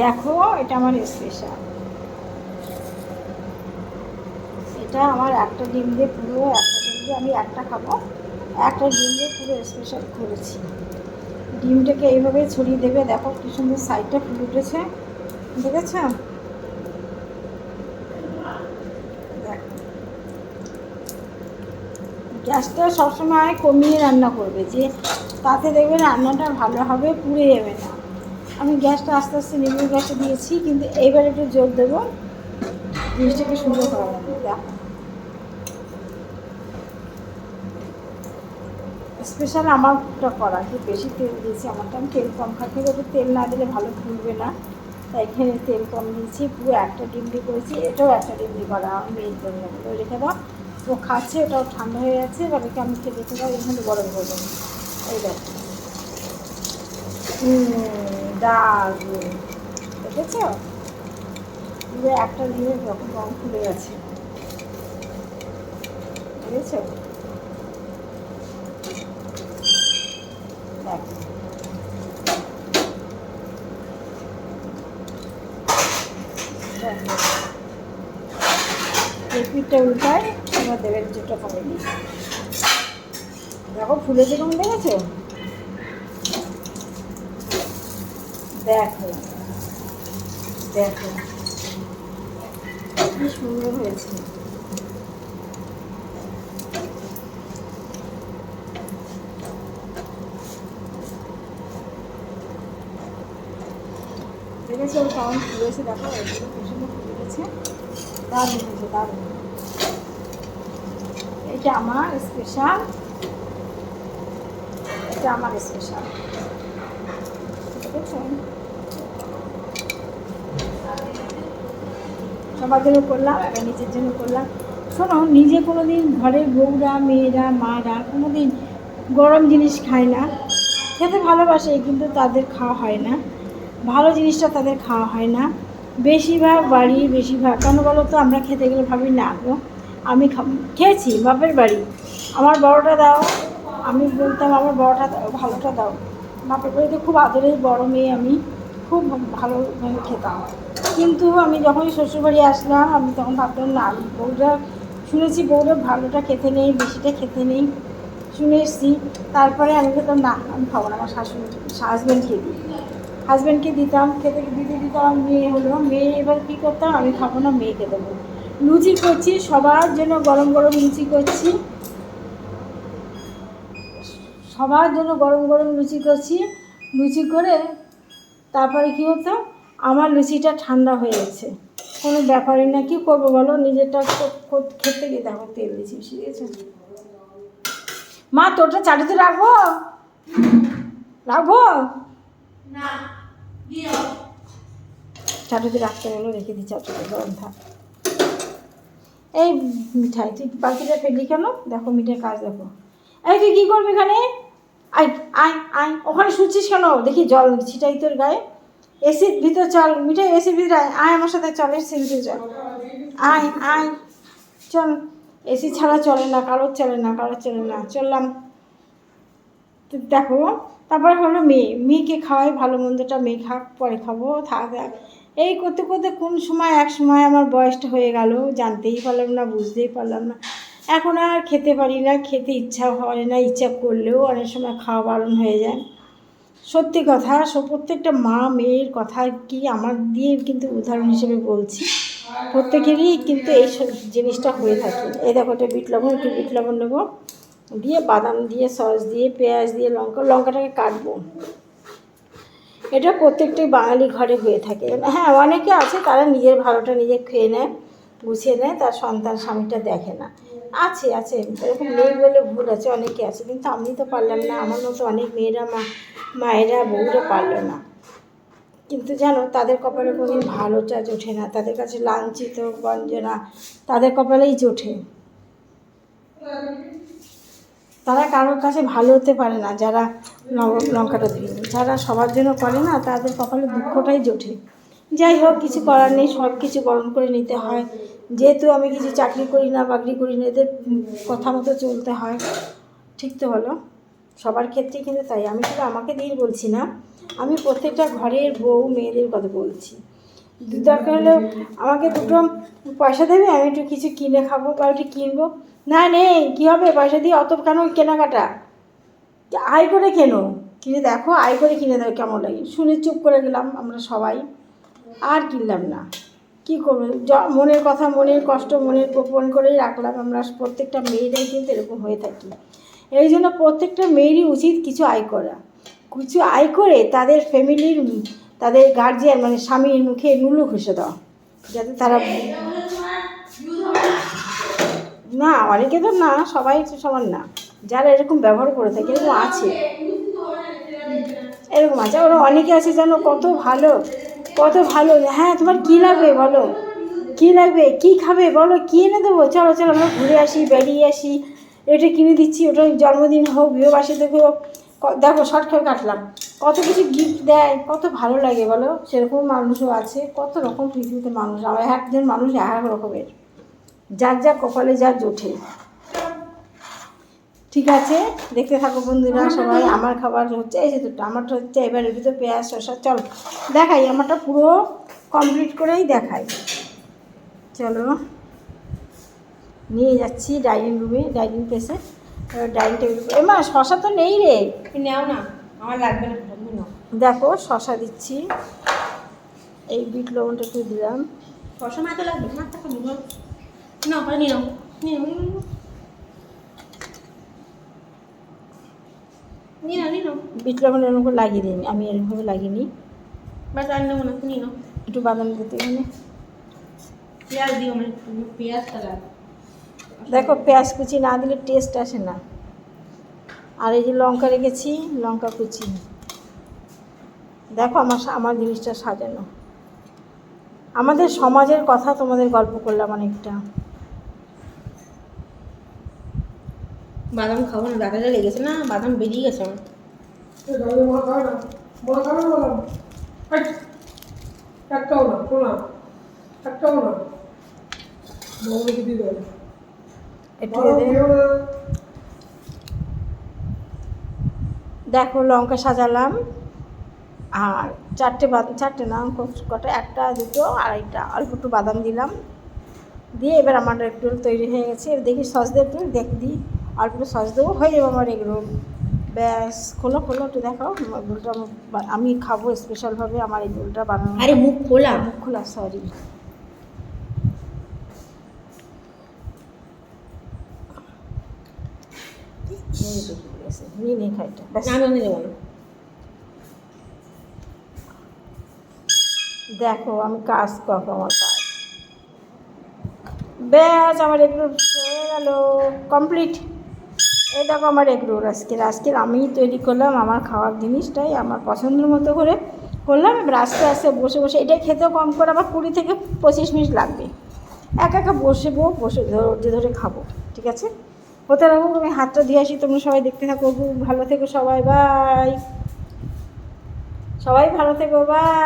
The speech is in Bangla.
দেখো, এটা আমার স্পেশাল এটা আমার একটা ডিম দিয়ে পুরো, একটা ডিম দিয়ে আমি একটা খাব। একটা ডিম দিয়ে পুরো স্পেশাল করেছি। ডিমটাকে এইভাবে ছড়িয়ে দেবে, দেখো কি সুন্দর সাইডটা ফুল উঠেছে। দেখেছ? দেখো। গ্যাসটা সবসময় কমিয়ে রান্না করবে, যে তাতে দেখবে রান্নাটা ভালো হবে, পুড়ে যাবে না। আমি গ্যাসটা আস্তে আস্তে নিম্ন গ্যাসে দিয়েছি, কিন্তু এইবার একটু জোর দেবো। জিনিসটাকে সুন্দর করা যাবে স্পেশাল আমারটা করা কি বেশি তেল দিয়েছি আমারটা। আমি তেল কম খাচ্ছি একটু তেল না দিলে ভালো ফুলবে না। তাই এখানে তেল কম দিয়েছি, পুরো একটা ডিম দিয়ে করেছি, এটাও একটা ডিম দিয়ে করা আমি জন্য রেখে দাও। ও খাচ্ছে, ওটাও ঠান্ডা হয়ে যাচ্ছে এবার একে আমি খেতে খেতে এখানে গরম করে দেবো। এই দেখো। দারুণ। দেখেছ? পুরো একটা ডিমের যখন রং খুলে গেছে। বুঝেছ দেখো ফুলেছে কেমন দেখেছ? দেখো দেখো। কি সুন্দর হয়েছে। দেখেছি কেমন ফুলেছে দেখো এগুলো সুন্দর ফুলে গেছে দারুণ হয়েছে, দারুণ। এটা আমার স্পেশাল এটা আমার স্পেশাল সবার জন্য করলাম, এবার নিজের জন্য করলাম। শোনো, নিজে কোনো দিন ঘরের বউরা, মেয়েরা, মারা কোনো দিন গরম জিনিস খায় না। খেতে ভালোবাসে, কিন্তু তাদের খাওয়া হয় না। ভালো জিনিসটা তাদের খাওয়া হয় না। বেশিরভাগ বাড়ি, বেশিরভাগ কেন বলো তো, আমরা খেতে গেলে ভাবি, না গো, আমি খেয়েছি, বাপের বাড়ি। আমার বড়টা দাও, আমি বলতাম, আমার বড়টা দাও, ভালোটা দাও। বাপের বাড়িতে খুব আদরের বড় মেয়ে আমি, খুব ভালোভাবে খেতাম। কিন্তু আমি যখন শ্বশুরবাড়ি আসলাম, আমি তখন ভাবতাম, না বউরা শুনেছি বউরা ভালোটা খেতে নেই, বেশিটা খেতে নেই। শুনে এসছি। তারপরে আমি খেতাম না, আমি খাব না, আমার শাশুড়ি হাজব্যান্ডকে দিই। হাজব্যান্ডকে দিতাম, খেতে দিতে দিতাম, মেয়ে হলো। মেয়ে এবার কী করতাম, আমি খাব না, মেয়েকে দেবো। লুচি করছি, সবার জন্য গরম গরম লুচি করছি। সবার জন্য গরম গরম লুচি করছি। লুচি করে তারপরে কী হতো? আমার লুচিটা ঠান্ডা হয়ে গেছে। কোনো ব্যাপারই না কি করব বলো? নিজেরটা খেতে গিয়ে দেখো তেল দিয়েছি বেশি দিয়েছে মা তোরটা চাটুতে রাখব? রাখব? চাটুতে রাখতে গেলো রেখে দিই চাটুতে গরম থাক। এই মিঠাই তুই বাকিটা ফেলি কেন? দেখো মিঠাই কাজ দেখো। এই তুই কী করবি এখানে? আয় আয় আয় ওখানে শুচ্ছিস কেন? দেখি জল ছিটাই তোর গায়ে। এসির ভিতর চল মিঠাই এসির ভিতরে আয় আয় আমার সাথে চল, এসির ভিতরে চল। আয় আয়, চল। এসি ছাড়া চলে না, কারোর চলে না, কারোর চলে না। চললাম। দেখো, তারপরে হলো মেয়ে। মেয়েকে খাওয়াই, ভালো মন্দটা মেয়ে খাক, পরে খাব, থাক। এই করতে করতে কোন সময়, এক সময় আমার বয়সটা হয়ে গেল, জানতেই পারলাম না, বুঝতেই পারলাম না। এখন আর খেতে পারি না, খেতে ইচ্ছা হয় না, ইচ্ছা করলেও অনেক সময় খাওয়া বারণ হয়ে যায়। সত্যি কথা প্রত্যেকটা মা মেয়ের কথা কি আমার দিয়ে কিন্তু উদাহরণ হিসেবে বলছি। প্রত্যেকেরই কিন্তু এই জিনিসটা হয়ে থাকে। এই দেখো এটা বিট লবণ, একটু বিট লবণ নেব। দিয়ে বাদাম দিয়ে, সস দিয়ে, পেঁয়াজ দিয়ে, লঙ্কা, লঙ্কাটাকে কাটবো। এটা প্রত্যেকটাই বাঙালি ঘরে হয়ে থাকে। হ্যাঁ অনেকে আছে তারা নিজের ভালোটা নিজে খেয়ে নেয়, গুছিয়ে নেয়, তার সন্তান, স্বামীটা দেখে না। আছে আছে। এরকম নেই বলে ভুল আছে, অনেকে আছে। কিন্তু আমি তো পারলাম না। আমার মতো অনেক মেয়েরা, মা, মায়েরা, বউরা পারল না। কিন্তু জানো, তাদের কপালে কোনোদিন ভালোটা জোটে না। তাদের কাছে লাঞ্ছিত, বঞ্জনা, তাদের কপালেই জোটে তারা কারোর কাছে ভালো হতে পারে না। যারা লঙ্কাটা দিয়ে যারা সবার জন্য করে না, তাদের কপালে দুঃখটাই জোটে যাই হোক, কিছু করার নেই, সব কিছু গরম করে নিতে হয়। যেহেতু আমি কিছু চাকরি করি না, বাকরি করি না, এদের কথা মতো চলতে হয়। ঠিক তো হলো সবার ক্ষেত্রে কিন্তু তাই। আমি শুধু আমাকে দিয়ে বলছি না, আমি প্রত্যেকটা ঘরের বউ, মেয়েদের কথা বলছি। দরকার হলে আমাকে দুটো পয়সা দেবে, আমি একটু কিছু কিনে খাব বা একটু কিনবো। না, নেই, কী হবে? পয়সা দিয়ে অত কেন কেনাকাটা? আয় করে কেনো? কিনে দেখো, আয় করে কিনে দেবে কেমন লাগে। শুনে চুপ করে গেলাম আমরা সবাই। আর কিনলাম না। কী করব? মনের কথা, মনের কষ্ট, মনের গোপন করেই রাখলাম আমরা। প্রত্যেকটা মেয়েরাই কিন্তু এরকম হয়ে থাকি। এই জন্য প্রত্যেকটা মেয়েরই উচিত কিছু আয় করা। কিছু আয় করে তাদের ফ্যামিলির, তাদের গার্জিয়ান মানে স্বামীর মুখে নুলু ঘষে দেওয়া। যাতে তারা না, অনেকে তো না, সবাই সমান না। যারা এরকম ব্যবহার করে থাকে, এরকম আছে। এরকম আছে। ওরা অনেকে আছে জানো কত ভালো কত ভালো হ্যাঁ তোমার কী লাগবে বলো? কী লাগবে? কী খাবে বলো? কী এনে দেবো? চলো চলো, আমরা ঘুরে আসি, বেরিয়ে আসি। এটা কিনে দিচ্ছি, ওটা জন্মদিন হোক বিয়েবাসীতে হোক। দেখো শর্ট খেয়ে কাটলাম। কত কিছু গিফট দেয়, কত ভালো লাগে বলো? সেরকম মানুষও আছে, কত রকম পৃথিবীতে মানুষ, আমার একজন মানুষ এক এক রকমের। যার যা কপালে, যার জোটে ঠিক আছে? দেখতে থাকো বন্ধুরা সবাই। আমার খাবার হচ্ছে এই যে দুটো। আমারটা হচ্ছে এবার এর ভিতরে পেঁয়াজ শসা চল। দেখাই আমারটা পুরো কমপ্লিট করেই দেখাই। চলো। নিয়ে যাচ্ছি ডাইনিং রুমে ডাইনিং প্লেসে ডাইনিং টেবিল এমা শশা তো নেই রে। তুমি নাও না আমার লাগবে না দেখো শশা দিচ্ছি। এই বিট লবণটা একটু দিলাম। শশা না তো লাগবে না টাকা নিও না পারে নিও। বিট লবণ এরকম করে লাগিয়ে দিই আমি এরকমভাবে লাগিয়ে নিই। বাস আর নেব না তুমি নাও। একটু বাদাম দিতে এখানে। পেঁয়াজ দিও মানে তুমি পেঁয়াজটা দেখো পেঁয়াজ কুচি না দিলে টেস্ট আসে না। আর এই যে লঙ্কা রেখেছি লঙ্কা কুচি। দেখো আমার আমার জিনিসটা সাজানো। আমাদের সমাজের কথা তোমাদের গল্প করলাম অনেকটা। বাদাম খাব না দাদাটা লেগেছে না বাদাম বেরিয়ে গেছে আমার। একটাও না একটাও না। দেখো লঙ্কা সাজালাম আর চারটে বাদাম চারটে না কত- কটা একটা দুটো আর একটা অল্প একটু বাদাম দিলাম। দিয়ে এবার আমার একটু তৈরি হয়ে গেছে। দেখি সস দিয়ে একটু দেখ দিই। অল্প একটু সস দেবো। হয়ে যাবে আমার এগুলো ব্যাস খোলো খোলো একটু দেখাও। এগুলোটা আমি খাব স্পেশালভাবে আমার এগুলোটা বানানো আরে মুখ খোলা? মুখ খোলা সরি নিয়ে নিয়ে খাইটা। দেখো আমি কাজ করব আমার কাজ। ব্যাস আমার এগুলো হয়ে গেল। কমপ্লিট। এই দেখো আমার এগুলো আজকের আজকের আমি তৈরি করলাম আমার খাওয়ার জিনিসটাই, আমার পছন্দের মতো করে করলাম। এবার আস্তে আস্তে বসে বসে, এটাই খেতেও কম করে আবার কুড়ি থেকে পঁচিশ মিনিট লাগবে। একা একা বসবো বসে ধৈর্য ধরে খাব, ঠিক আছে? হতে রাখব আমি হাতটা দিয়ে আসি, তোমরা সবাই দেখতে থাকো। ভালো থেকো সবাই, বাই। সবাই ভালো থেকো, বাই।